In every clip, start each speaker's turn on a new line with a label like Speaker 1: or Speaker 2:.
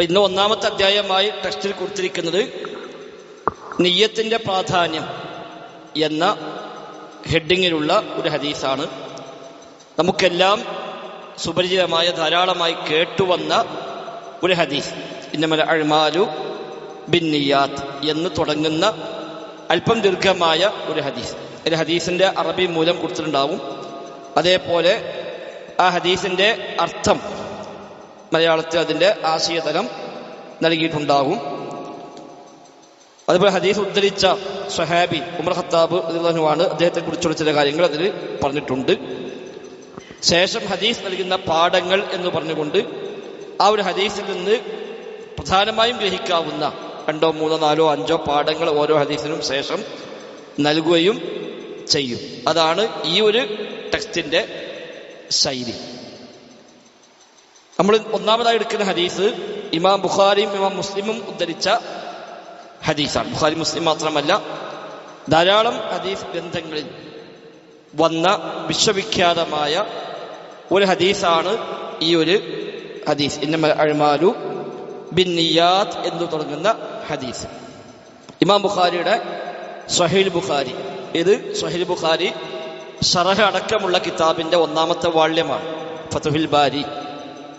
Speaker 1: അപ്പൊ ഇന്ന് ഒന്നാമത്തെ അധ്യായമായി ടെക്സ്റ്റിൽ കൊടുത്തിരിക്കുന്നത് നെയ്യത്തിന്റെ പ്രാധാന്യം എന്ന ഹെഡിങ്ങിലുള്ള ഒരു ഹദീസാണ്. നമുക്കെല്ലാം സുപരിചിതമായ ധാരാളമായി കേട്ടുവന്ന ഒരു ഹദീസ്. ഇന്നമല അഴ്മാലു ബിൻ നിയാത്ത് എന്ന് തുടങ്ങുന്ന അല്പം ദീർഘമായ ഒരു ഹദീസ്. ഒരു ഹദീസിന്റെ അറബി മൂലം കൊടുത്തിട്ടുണ്ടാവും. അതേപോലെ ആ ഹദീസിന്റെ അർത്ഥം മലയാളത്തിൽ അതിന്റെ ആശയതലം നൽകിയിട്ടുണ്ടാകും. അതുപോലെ ഹദീസ് ഉദ്ധരിച്ച സ്വഹാബി ഉമർ ഖത്താബ് ആണ് അദ്ദേഹത്തെ കുറിച്ചുള്ള ചില കാര്യങ്ങൾ അതിൽ പറഞ്ഞിട്ടുണ്ട്. ശേഷം ഹദീസ് നൽകുന്ന പാഠങ്ങൾ എന്ന് പറഞ്ഞുകൊണ്ട് ആ ഒരു ഹദീസിൽ നിന്ന് പ്രധാനമായും ഗ്രഹിക്കാവുന്ന രണ്ടോ മൂന്നോ നാലോ അഞ്ചോ പാഠങ്ങൾ ഓരോ ഹദീസിനും ശേഷം നൽകുകയും ചെയ്യും. അതാണ് ഈ ഒരു ടെക്സ്റ്റിന്റെ ശൈലി. നമ്മൾ ഒന്നാമതായി എടുക്കുന്ന ഹദീസ് ഇമാം ബുഖാരിയും ഇമാം മുസ്ലിമും ഉദ്ധരിച്ച ഹദീസാണ്. ബുഖാരി മുസ്ലിം മാത്രമല്ല ധാരാളം ഹദീസ് ഗ്രന്ഥങ്ങളിൽ വന്ന വിശ്വവിഖ്യാതമായ ഒരു ഹദീസാണ് ഈ ഒരു ഹദീസ്. ഇന്നമൽ അഴ്മാലു ബിൻ നിയാദ് എന്ന് തുടങ്ങുന്ന ഹദീസ്. ഇമാം ബുഖാരിയുടെ സഹീൽ ബുഖാരി. ഇത് സഹീൽ ബുഖാരി ഷറഹ അടക്കമുള്ള കിതാബിന്റെ ഒന്നാമത്തെ വാള്യമാണ്. ഫതുഹിൽ ബാരി.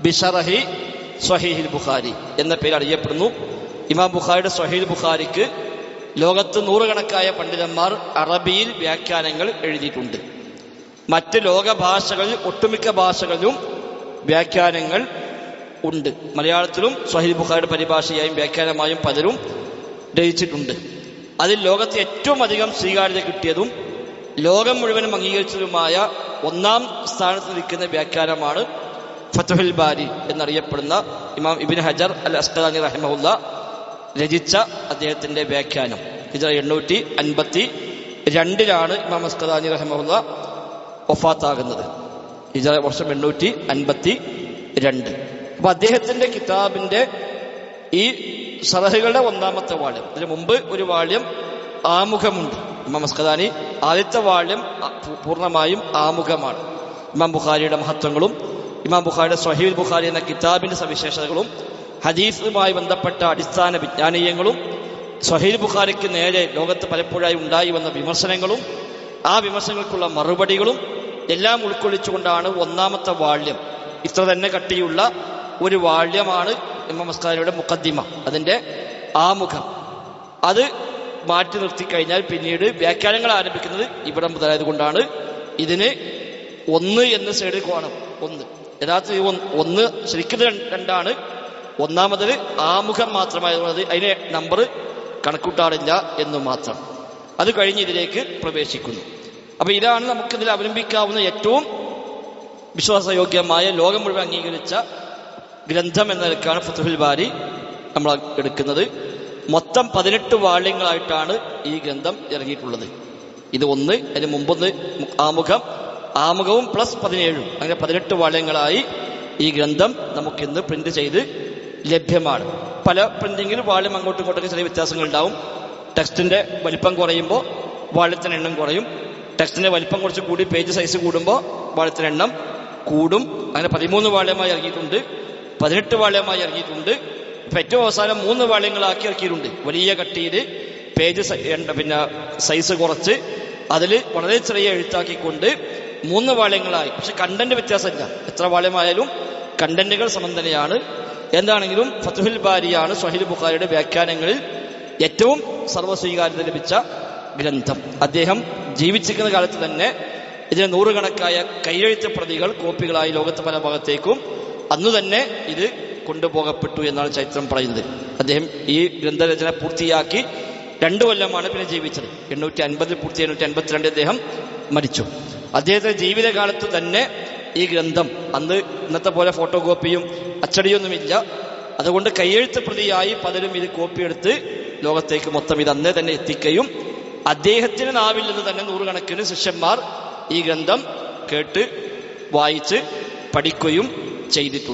Speaker 1: ബിഷറഹി സ്വഹീഹിൽ ബുഖാരി എന്ന പേര് അറിയപ്പെടുന്നു. ഇമാം ബുഖാരിയുടെ സ്വഹീൽ ബുഖാരിക്ക് ലോകത്ത് നൂറുകണക്കായ പണ്ഡിതന്മാർ അറബിയിൽ വ്യാഖ്യാനങ്ങൾ എഴുതിയിട്ടുണ്ട്. മറ്റ് ലോക ഭാഷകളിൽ ഒട്ടുമിക്ക ഭാഷകളിലും വ്യാഖ്യാനങ്ങൾ ഉണ്ട്. മലയാളത്തിലും സ്വഹീൽ ബുഖാരിയുടെ പരിഭാഷയായും വ്യാഖ്യാനമായും പലരും രചിച്ചിട്ടുണ്ട്. അതിൽ ലോകത്ത് ഏറ്റവും അധികം സ്വീകാര്യത കിട്ടിയതും ലോകം മുഴുവനും അംഗീകരിച്ചതുമായ ഒന്നാം സ്ഥാനത്ത് നിൽക്കുന്ന വ്യാഖ്യാനമാണ് ഫത്തുഹുൽ ബാരി എന്നറിയപ്പെടുന്ന ഇമാം ഇബിൻ ഹജർ അൽ അസ്കലാനി റഹിമഹുല്ല രചിച്ച അദ്ദേഹത്തിന്റെ വ്യാഖ്യാനം. ഹിജറ എണ്ണൂറ്റി അൻപത്തി രണ്ടിലാണ് ഇമാം അസ്കലാനി റഹിമഹുല്ല ഒഫാത്താകുന്നത് ഹിജറ വർഷം എണ്ണൂറ്റി അൻപത്തി രണ്ട് അപ്പൊ അദ്ദേഹത്തിന്റെ കിതാബിന്റെ ഈ സറഹുകളുടെ ഒന്നാമത്തെ വാള്യം ഇതിനു മുമ്പ് ഒരു വാള്യം ആമുഖമുണ്ട്. ഇമാം അസ്കദാനി ആദ്യത്തെ വാള്യം പൂർണമായും ആമുഖമാണ്. ഇമാം ബുഖാരിയുടെ മഹത്വങ്ങളും ഇമാം ബുഖാരിയുടെ സഹീൽ ബുഖാരി എന്ന കിതാബിന്റെ സവിശേഷതകളും ഹദീസുമായി ബന്ധപ്പെട്ട അടിസ്ഥാന വിജ്ഞാനീയങ്ങളും സഹീൽ ബുഖാരിക്ക് നേരെ ലോകത്ത് പലപ്പോഴായി ഉണ്ടായി വന്ന വിമർശനങ്ങളും ആ വിമർശനങ്ങൾക്കുള്ള മറുപടികളും എല്ലാം ഉൾക്കൊള്ളിച്ചുകൊണ്ടാണ് ഒന്നാമത്തെ വാള്യം. ഇത്ര തന്നെ കട്ടിയുള്ള ഒരു വാള്യമാണ് ഇമ്മസ്കാരിയുടെ മുഖദ്ദിമ അതിന്റെ ആമുഖം. അത് മാറ്റി നിർത്തി കഴിഞ്ഞാൽ പിന്നീട് വ്യാഖ്യാനങ്ങൾ ആരംഭിക്കുന്നത് ഇവിടെ മുതലായത് കൊണ്ടാണ് ഇതിന് ഒന്ന് എന്ന് സൈഡിൽ കോണം ഒന്ന്. യഥാർത്ഥത്തിൽ ഒന്ന് ശരിക്കും രണ്ടാണ്. ഒന്നാമത് ആമുഖം മാത്രമായത് അതിനെ നമ്പർ കണക്കൂട്ടാറില്ല എന്ന് മാത്രം. അത് കഴിഞ്ഞ് ഇതിലേക്ക് പ്രവേശിക്കുന്നു. അപ്പൊ ഇതാണ് നമുക്കിതിൽ അവലംബിക്കാവുന്ന ഏറ്റവും വിശ്വാസയോഗ്യമായ ലോകം മുഴുവൻ അംഗീകരിച്ച ഗ്രന്ഥം എന്ന നിലക്കാണ് ഫുത്തുഹുൽ ബാരി നമ്മൾ എടുക്കുന്നത്. മൊത്തം പതിനെട്ട് വാള്യങ്ങളായിട്ടാണ് ഈ ഗ്രന്ഥം ഇറങ്ങിയിട്ടുള്ളത്. ഇത് ഒന്ന് അതിന് മുമ്പൊന്ന് ആമുഖം ആമുഖവും പ്ലസ് പതിനേഴും. അങ്ങനെ പതിനെട്ട് വാളയങ്ങളായി ഈ ഗ്രന്ഥം നമുക്കിന്ന് പ്രിന്റ് ചെയ്ത് ലഭ്യമാണ്. പല പ്രിന്റിങ്ങിലും വാളും അങ്ങോട്ടും ഇങ്ങോട്ടും ചെറിയ വ്യത്യാസങ്ങൾ ഉണ്ടാവും. ടെക്സ്റ്റിന്റെ വലിപ്പം കുറയുമ്പോൾ വാളത്തിന് എണ്ണം കുറയും. ടെക്സ്റ്റിന്റെ വലിപ്പം കുറച്ച് കൂടി പേജ് സൈസ് കൂടുമ്പോൾ വാളത്തിന് എണ്ണം കൂടും. അങ്ങനെ പതിമൂന്ന് വാള്യമായി ഇറങ്ങിയിട്ടുണ്ട്. പതിനെട്ട് വാള്യമായി ഇറങ്ങിയിട്ടുണ്ട്. ഇപ്പൊ ഏറ്റവും അവസാനം മൂന്ന് വാള്യങ്ങളാക്കി ഇറക്കിയിട്ടുണ്ട്. വലിയ കട്ടിയിൽ പേജ് പിന്നെ സൈസ് കുറച്ച്. അതിൽ വളരെ ചെറിയ എഴുത്താക്കിക്കൊണ്ട് മൂന്ന് വാള്യങ്ങളായി. പക്ഷെ കണ്ടന്റ് വ്യത്യാസമില്ല. എത്ര വാള്യമായാലും കണ്ടന്റുകൾ സമം തന്നെയാണ്. എന്താണെങ്കിലും ഫത്തുഹുൽ ബാരിയാണ് സഹിൽ ബുഖാരിയുടെ വ്യാഖ്യാനങ്ങളിൽ ഏറ്റവും സർവസ്വീകാര്യത ലഭിച്ച ഗ്രന്ഥം. അദ്ദേഹം ജീവിച്ചിരിക്കുന്ന കാലത്ത് തന്നെ ഇതിന് നൂറുകണക്കായ കൈയെഴുത്ത് പ്രതികൾ കോപ്പികളായി ലോകത്ത് പല ഭാഗത്തേക്കും അന്ന് തന്നെ ഇത് കൊണ്ടുപോകപ്പെട്ടു എന്നാണ് ചരിത്രം പറയുന്നത്. അദ്ദേഹം ഈ ഗ്രന്ഥരചന പൂർത്തിയാക്കി രണ്ടു കൊല്ലമാണ് പിന്നെ ജീവിച്ചത്. എണ്ണൂറ്റി അൻപതിൽ പൂർത്തി എണ്ണൂറ്റി അൻപത്തിരണ്ട് അദ്ദേഹം മരിച്ചു. അദ്ദേഹത്തിന്റെ ജീവിതകാലത്ത് തന്നെ ഈ ഗ്രന്ഥം അന്ന് ഇന്നത്തെ പോലെ ഫോട്ടോ കോപ്പിയും അച്ചടിയൊന്നുമില്ല. അതുകൊണ്ട് കയ്യെഴുത്ത് പ്രതിയായി പലരും ഇത് കോപ്പിയെടുത്ത് ലോകത്തേക്ക് മൊത്തം ഇത് അന്നേ തന്നെ എത്തിക്കുകയും അദ്ദേഹത്തിന് നാവിൽ നിന്ന് തന്നെ നൂറുകണക്കിന് ശിഷ്യന്മാർ ഈ ഗ്രന്ഥം കേട്ട് വായിച്ച് പഠിക്കുകയും ചെയ്തിട്ടുണ്ട്.